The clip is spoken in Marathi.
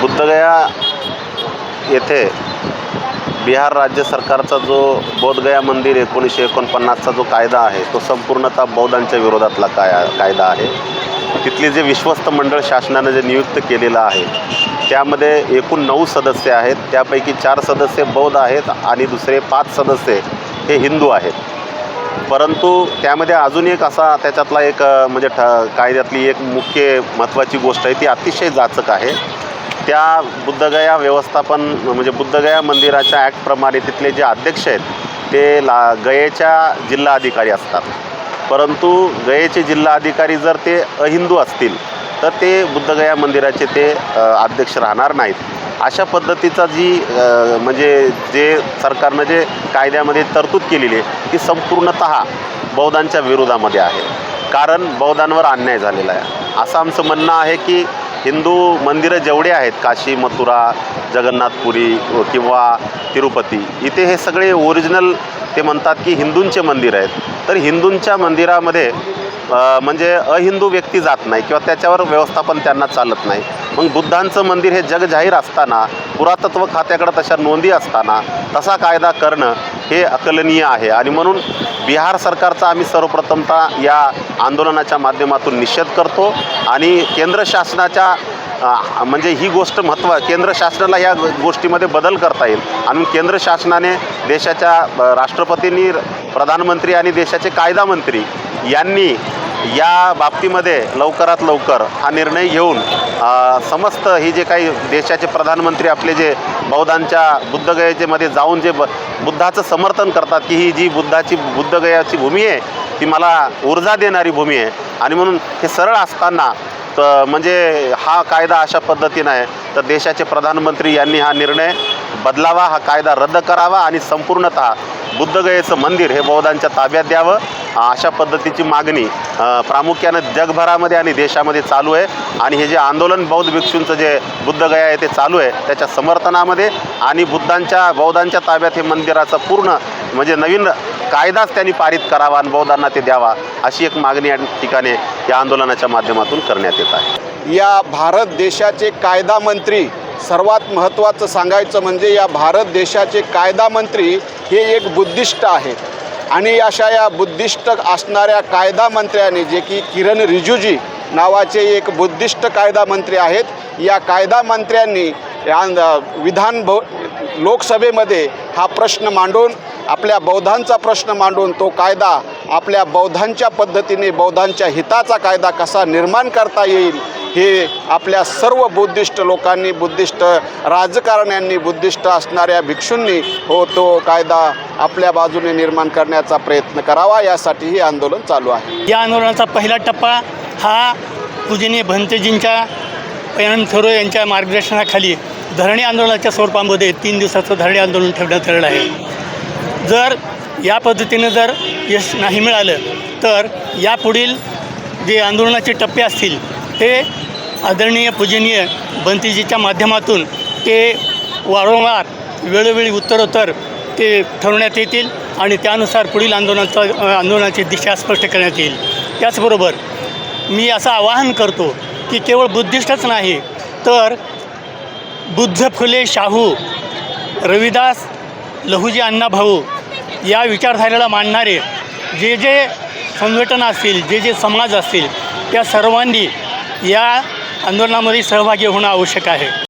बुद्धगया येथे बिहार राज्य सरकारचा जो बोधगया मंदिर एकोणीसशे एकोणपन्नासचा जो कायदा आहे तो संपूर्णतः बौद्धांच्या विरोधातला काय कायदा आहे. तिथले जे विश्वस्त मंडळ शासनानं जे नियुक्त केलेलं आहे त्यामध्ये एकूण नऊ सदस्य आहेत. त्यापैकी चार सदस्य बौद्ध आहेत आणि दुसरे पाच सदस्य हे हिंदू आहेत. परंतु त्यामध्ये अजून एक असा त्याच्यातला एक म्हणजे ठ कायद्यातली एक मुख्य महत्त्वाची गोष्ट आहे ती अतिशय जाचक आहे. त्या बुद्धगया व्यवस्थापन म्हणजे बुद्धगया मंदिराच्या ॲक्टप्रमाणे तिथले जे अध्यक्ष आहेत ते ला गयेच्या जिल्हा अधिकारी असतात. परंतु गयेचे जिल्हा अधिकारी जर ते अहिंदू असतील तर ते बुद्धगया मंदिराचे ते अध्यक्ष राहणार नाहीत. अशा पद्धतीचा जी म्हणजे जे सरकारनं जे कायद्यामध्ये तरतूद केलेली आहे ती संपूर्णत बौद्धांच्या विरोधामध्ये आहे. कारण बौद्धांवर अन्याय झालेला आहे. असं आमचं म्हणणं आहे की हिंदू मंदिरं जेवढे आहेत काशी मथुरा जगन्नाथपुरी किंवा तिरुपती इथे हे सगळे ओरिजिनल ते म्हणतात की हिंदूंचे मंदिर आहेत. तर हिंदूंच्या मंदिरामध्ये म्हणजे अहिंदू व्यक्ती जात नाही किंवा त्याच्यावर व्यवस्थापन त्यांना चालत नाही. मग बुद्धांचं मंदिर हे जगजाहीर असताना पुरातत्व खात्याकडे तशा नोंदी असताना तसा कायदा करणं हे अकलनीय आहे. आणि म्हणून बिहार सरकारचा आम्ही सर्वप्रथमतः या आंदोलनाच्या माध्यमातून निषेध करतो. आणि केंद्र शासनाच्या म्हणजे ही गोष्ट महत्त्व केंद्र शासनाला या गोष्टीमध्ये बदल करता येईल. आणि केंद्र शासनाने देशाच्या राष्ट्रपतींनी प्रधानमंत्री आणि देशाचे कायदा मंत्री यांनी या बाबतीमध्ये लवकरात लवकर हा निर्णय घेऊन समस्त ही जे काही देशाचे प्रधानमंत्री आपले जे बौद्धांच्या बुद्धगयेमध्ये जाऊन जे ब बुद्धाचं समर्थन करतात की ही जी बुद्धाची बुद्धगयाची भूमी आहे ती मला ऊर्जा देणारी भूमी आहे. आणि म्हणून हे सरळ असताना तर म्हणजे हा कायदा अशा पद्धतीनं आहे तर देशाचे प्रधानमंत्री यांनी हा निर्णय बदलावा हा कायदा रद्द करावा आणि संपूर्णतः बुद्धगयेचं मंदिर हे बौद्धांच्या ताब्यात द्यावं. अशा पद्धतीची मागणी प्रामुख्यानं जगभरामध्ये आणि देशामध्ये चालू आहे. आणि हे जे आंदोलन बौद्ध भिक्षूंचं जे बुद्धगया आहे ते चालू आहे. त्याच्या समर्थनामध्ये आणि बुद्धांच्या बौद्धांच्या ताब्यात हे मंदिराचं पूर्ण म्हणजे नवीन कायदाच त्यांनी पारित करावा आणि बौद्धांना ते द्यावा अशी एक मागणी या ठिकाणी या आंदोलनाच्या माध्यमातून करण्यात येत आहे. या भारत देशाचे कायदा मंत्री सर्वात महत्त्वाचं सांगायचं म्हणजे या भारत देशाचे कायदा मंत्री हे एक बुद्धिष्ट आहेत आणि अशा या बुद्धिष्ट असणाऱ्या कायदा मंत्र्यांनी जे की किरण रिजुजी नावाचे एक बुद्धिष्ट कायदा मंत्री आहेत या कायदा मंत्र्यांनी या विधान भव लोकसभेमध्ये हा प्रश्न मांडून आपल्या बौद्धांचा प्रश्न मांडून तो कायदा आपल्या बौद्धांच्या पद्धतीने बौद्धांच्या हिताचा कायदा कसा निर्माण करता येईल हे आपल्या सर्व बुद्धिस्ट लोकांनी बुद्धिस्ट राजकारण्यांनी बुद्धिस्ट असणाऱ्या भिक्षूंनी हो तो कायदा आपल्या बाजूने निर्माण करण्याचा प्रयत्न करावा यासाठी हे आंदोलन चालू आहे. या आंदोलनाचा पहिला टप्पा हा पूजनीय भंतेजींच्या पयान थोरो यांच्या मार्गदर्शनाखाली धरणी आंदोलनाच्या स्वरूपामध्ये तीन दिवसाचं धरणी आंदोलन ठेवण्यात आलेलं आहे. जर या पद्धतीनं जर यश नाही मिळालं तर यापुढील जे आंदोलनाचे टप्पे असतील ते आदरणीय पूजनीय बंतीजीच्या माध्यमातून ते वारंवार वेळोवेळी उत्तरोत्तर ते ठरवण्यात येतील आणि त्यानुसार पुढील आंदोलनाचा आंदोलनाची दिशा स्पष्ट करण्यात येईल. त्याचबरोबर मी असं आवाहन करतो की केवळ बुद्धिस्टच नाही तर बुद्ध फुले शाहू रविदास लहुजी अण्णाभाऊ या विचारधारेला मांडणारे जे जे संघटना असतील जे जे समाज असतील त्या सर्वांनी या आंदोलनामध्ये सहभागी होणं आवश्यक आहे.